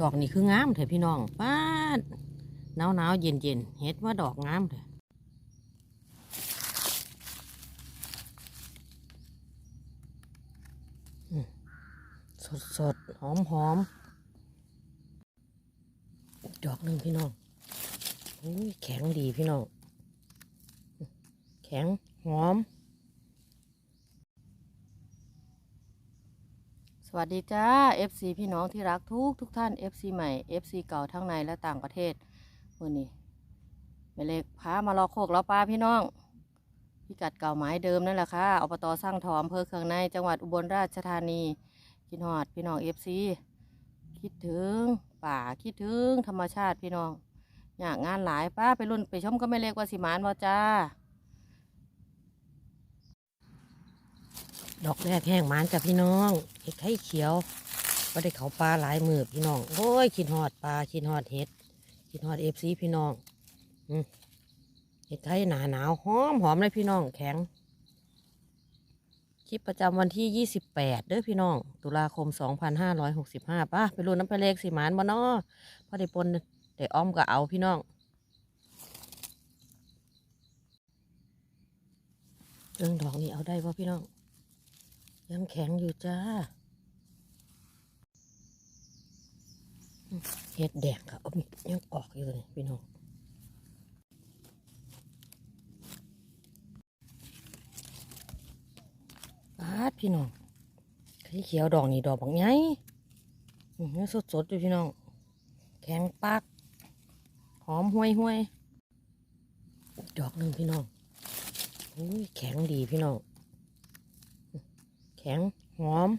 ดอกนี่คืองามเถอะพี่น้องป้าดหนาวหนาวเย็นเย็นเห็ดว่าดอกงามเถอะสดสดหอมหอมดอกหนึ่งพี่น้องอแข็งดีพี่น้อง แข็งหอม วัสดีจ้า FC พี่น้องที่รักทุกทุกท่าน FC ใหม่ FC เก่าทั้งในและต่างประเทศมื่อนี้แม่เล็กพามารอโคกแล้วป้าพี่น้องพิกัดเก่าหมายเดิมนั่นแหละค่ะอบตสร้างทอมอำเภอเคืองในจังหวัดอุบลราชธานีคิดฮอดพี่น้อง FC คิดถึงป่าคิดถึงธรรมชาติพี่น้อง อยากงานหลายป้าไปรุ่นไปชมก็ไม่เล็กว่าสิมานว่าจ้า ดอกแรกแห้งหมานกับพี่น้องเห็ดไข่เขียวก็ได้เขาปลาหลายมือพี่น้อง โอ้ยคิดฮอดปลาคิดฮอดเห็ดคิดฮอดเอฟซีพี่น้องเห็ดไข่หนาหนาวหอมหอมเลยพี่น้องแข็ง คลิปประจำวันที่ 28 เด้อพี่น้อง ตุลาคม 2565ป้าไปรุ่นน้ำไปเลขสิหมานบ่นอพอได้ปนได้อ้อมก็เอาพี่น้องเรื่องดอกนี้เอาได้ป่ะพี่น้อง ยังแข็งอยู่จ้า เห็ดแดงค่ะเอายังออกอยู่เลยพี่น้องปาดพี่น้องไข่เขียวดอกนี่ดอกบางไงยังสดสดๆอยู่พี่น้อง แข็งปัก หอมห้วยห้วยดอกหนึ่งพี่น้องอุ้ยแข็งดีพี่น้อง แข็งหอม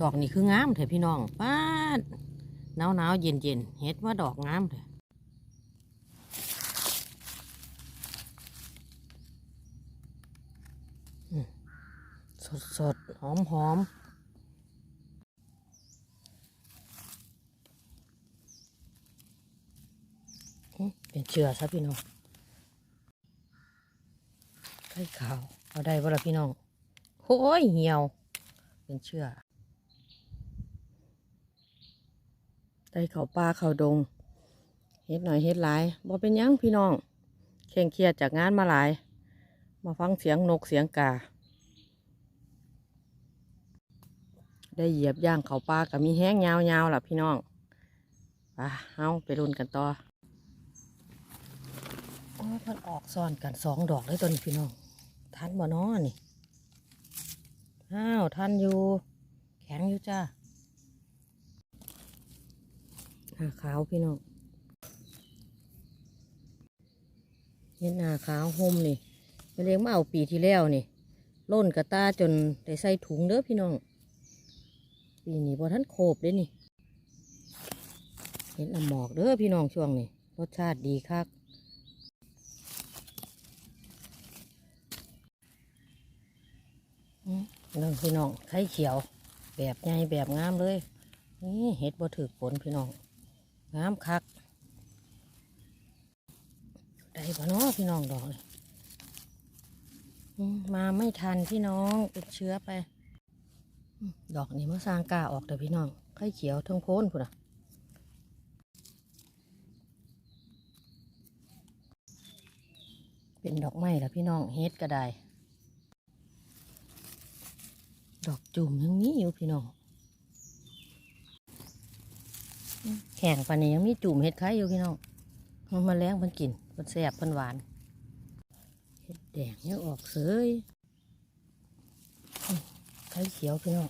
ดอกนี่คืองามเถอะพี่น้องป้าดหนาวหนาวเย็นเย็นเห็ดว่าดอกงามเถอะสดสดหอมหอมเป็นเชื้อซะพี่น้องไข่ขาว เอาได้บ่ล่ะพี่น้องโอ้ยเหี่ยว เป็นเชื่อได้เขาป่าเขาดง เฮ็ดหน่อยเฮ็ดหลายบ่เป็นยังพี่น้องเคร่งเครียดจากงานมาหลาย มาฟังเสียงนกเสียงกา ได้เหยียบย่างเขาป่ากับมีแห้งยาวๆล่ะพี่น้องไปเอาไปรุนกันต่อโอ้ยมันออกซ้อนกันสองดอกเลยตัวนี้พี่น้อง ทันบ่น้อนี่ อ้าว ทันอยู่ แข็งอยู่จ้าหน้าขาวพี่น้องเห็นหน้าขาวห่มนี่ไปเลี้ยงมาเอาปีที่แล้วนี่ล่นกระตาจนได้ใส่ถุงเด้อพี่น้อง ปีนี้พอท่านโคบเด้นี่ เห็นน้ำหมอกเด้อพี่น้องช่วงนี้รสชาติดีคัก นั่นพี่น้องไข่เขียว แบบใหญ่แบบงามเลย นี่เห็ดบ่ถือผลพี่น้อง งามคัก ได้ปะเนาะพี่น้องดอกเลยมาไม่ทันพี่น้องเป็นเชื้อไป ดอกนี้มาสร้างกาออกแต่พี่น้องไข่เขียวทั้งโพ้นพุ่นอะเป็นดอกไม้ละพี่น้องเฮ็ดก็ได้ ดอกจุ่มยังมีอยู่พี่น้องแข็งปานนี้ยังมีจุ่มเห็ดไข่อยู่พี่น้องมันมาแล้งมันกินมันแสบมันหวานเห็ดแดงยังออกเสยไข่เขียวพี่น้อง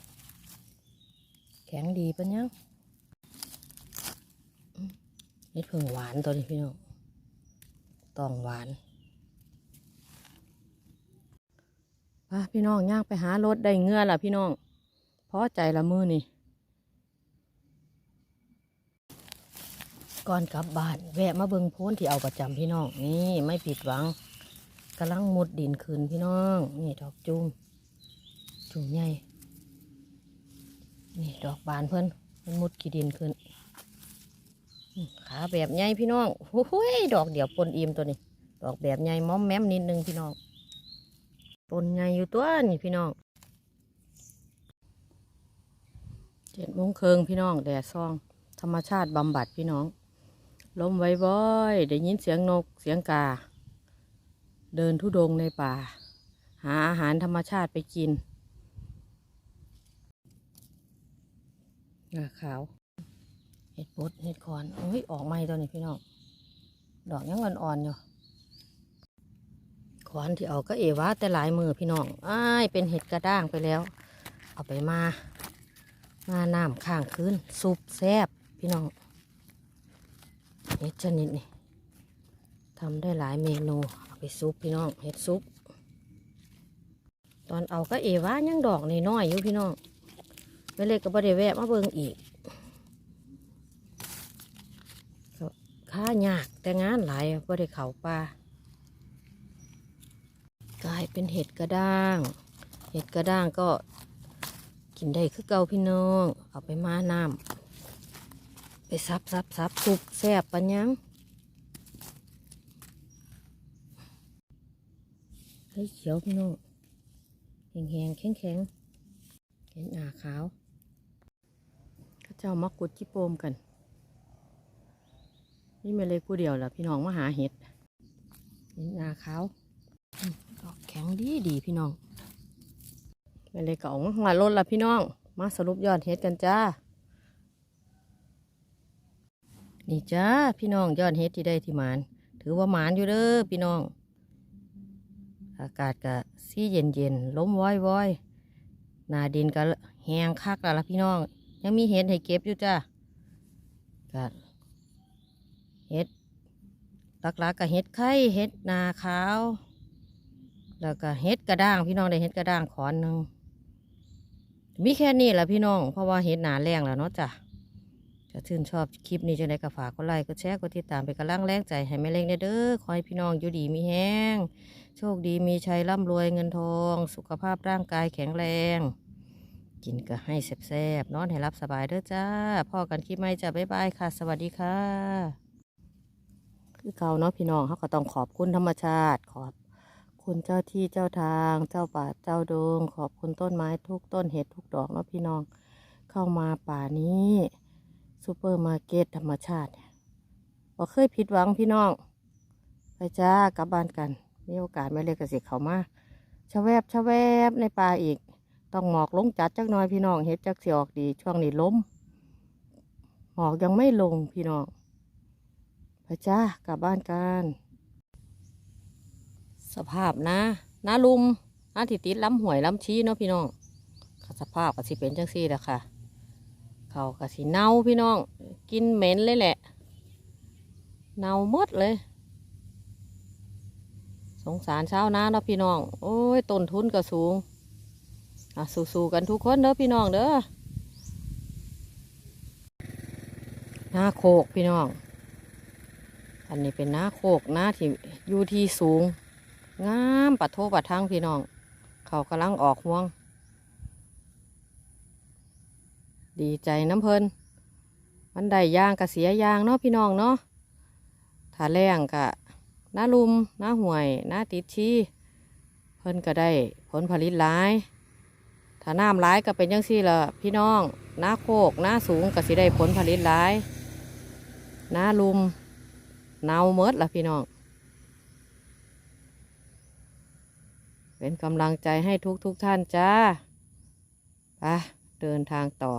แข็งดีปะยังอืมเห็ดเพิ่งหวานตัวนี้พี่น้องต้องหวาน พาพี่น้องย่างไปหารถได้เงื่อล่ะพี่น้องพอใจละมือนี่ก่อนกลับบ้านแวะมาเบิงโพ้นที่เอาประจำพี่น้อง นี่ไม่ผิดหวังกำลังมุดดินคืนพี่น้อง นี่ดอกจุ่มจุ่มใหญ่นี่ดอกบานเพิ่นมันมุดกี่ดินขึ้นขาแบบใหญ่พี่น้องโอ้โหยดอกเดี่ยวปนอิ่มตัวนี้ ดอกแบบใหญ่ม้อมแม้มนิดนึงพี่น้อง ปนไงอยู่ตัวนี่พี่น้องเจ็ดโมงเครึ่งพี่น้องแดดซอง ธรรมชาติบำบัดพี่น้องลมไว้บ่อยๆได้ยินเสียงนกเสียงกา เดินทุดงในป่า หาอาหารธรรมชาติไปกินงาขาวเห็ดบดเห็ดคอนโอ้ยออกใหม่ตัวนี้พี่น้องดอกยังอ่อนๆอยู่ อนที่เอาก็เอวาแต่หลายมือพี่น้องอ้ายเป็นเห็ดกระด้างไปแล้ว เอาไปมา มาน้ำข้างคืนซุปแซบพี่น้องเห็ดชนิดนี้ทำได้หลายเมนูเอาไปซุปพี่น้องเห็ดซุปตอนเอาก็เอวายังดอกนน้อยอยู่พี่น้องไม่เล็กก็บ่ได้แวะมาเบิ่งอีกค่ายากแต่งานหลายบ่ได้เขาป่ากลา ยเป็นเห็ดกระด้าง เห็ดกระด้างก็กินได้คือเก่าพี่น้อง เอาไปมาน้ำไปซับซับซับสุกแซ่บปัญญังเฮ้ยเขียวพี่น้องแห้งแห้งแข็งแข็งๆเห็นหน้าขาวก็เจ้ามักกุดจิโปมกัน นี่ไม่เลยกูเดียวล่ะพี่น้องมาหาเห็ดเห็นหน้าขาว ดอกแข็งดีดีพี่น้องไม่เลยก็ออกมาหัวรถละพี่น้อง มาสรุปยอดเห็ดกันจ้า นี่จ้าพี่น้องยอดเห็ดที่ได้ที่หมาน ถือว่าหมานอยู่เด้อพี่น้อง อากาศก็สีเย็นเย็นๆลมว้อยว้อยหนาดินก็แห้งคักแล้วละพี่น้อง ยังมีเห็ดให้เก็บอยู่จ้าก็เห็ดหลักๆก็เห็ดไข่เห็ดนาขาว แล้วก็เห็ดกระด้างพี่น้องได้เห็ดกระด้างขอนหนึ่งมีแค่นี้แหละพี่น้อง เพราะว่าเห็ดหนาแรงแล้วเนาะจ้ะถ้าชื่นชอบคลิปนี้จังไดก็ฝากกดไลค์กดแชร์กดติดตามเป็นกำลังแรงใจให้แม่เล็กเด้อขอให้พี่น้องอยู่ดีมีแห้ง โชคดีมีชัยร่ำรวยเงินทอง สุขภาพร่างกายแข็งแรง กินก็ให้แซ่บๆนอนให้รับสบายเด้อจ้าพ่อกันคลิปใหม่จ้ะบ๊ายบายค่ะ สวัสดีค่ะ คือเก่าเนาะพี่น้องเขาก็ต้องขอบคุณธรรมชาติขอบ คุณเจ้าที่เจ้าทาง เจ้าป่าเจ้าดง ขอบคุณต้นไม้ทุกต้นเห็ดทุกดอกเนาะพี่น้อง เข้ามาป่านี้ซูเปอร์มาร์เก็ตธรรมชาติบ่เคยผิดหวังพี่น้อง ไปจ้ากลับบ้านกันมีโอกาสไม่เลยกระสิเขามาชะแวบชะแวบในป่าอีก ต้องหมอกลงจัดจักหน่อยพี่น้องเห็ดจักสิออกดีช่วงนี้ล้มหมอกยังไม่ลงพี่น้องไปจ้ากลับบ้านกัน สภาพนะนาลุมนาติติดล้ำหวยล้ำชี้เนาะพี่น้องสภาพก็สิเป็นจังซี่แหละค่ะเขาก็สิเน่าพี่น้อง กินเหม็นเลยแหละ เน่าหมดเลย สงสารเช้านาเนาะพี่น้อง โอ้ยต้นทุนก็สูงอะสู้ๆกันทุกคนเด้อพี่น้องเด้อหน้าโคกพี่น้อง อันนี้เป็นหน้าโคกหน้าที่อยู่ที่สูง งามปัดโทปัดทั้งพี่น้อง เขากำลังออกห่วง ดีใจน้ำเพลินมันได้ยางกะเสียยางเนาะพี่น้องเนาะถ้าแรงกะหน้าลุมหน้าห่วยหน้าติดชีเพิ่นก็ได้ผลผลิตหลาย ถ้าน้ำร้ายก็เป็นยังซี่ละพี่น้องหน้าโคกหน้าสูงก็สิได้ผลผลิตหลายหน้าลุมเนาเมดละพี่น้อง เป็นกำลังใจให้ทุกทุกท่านจ้าไปเดินทางต่อ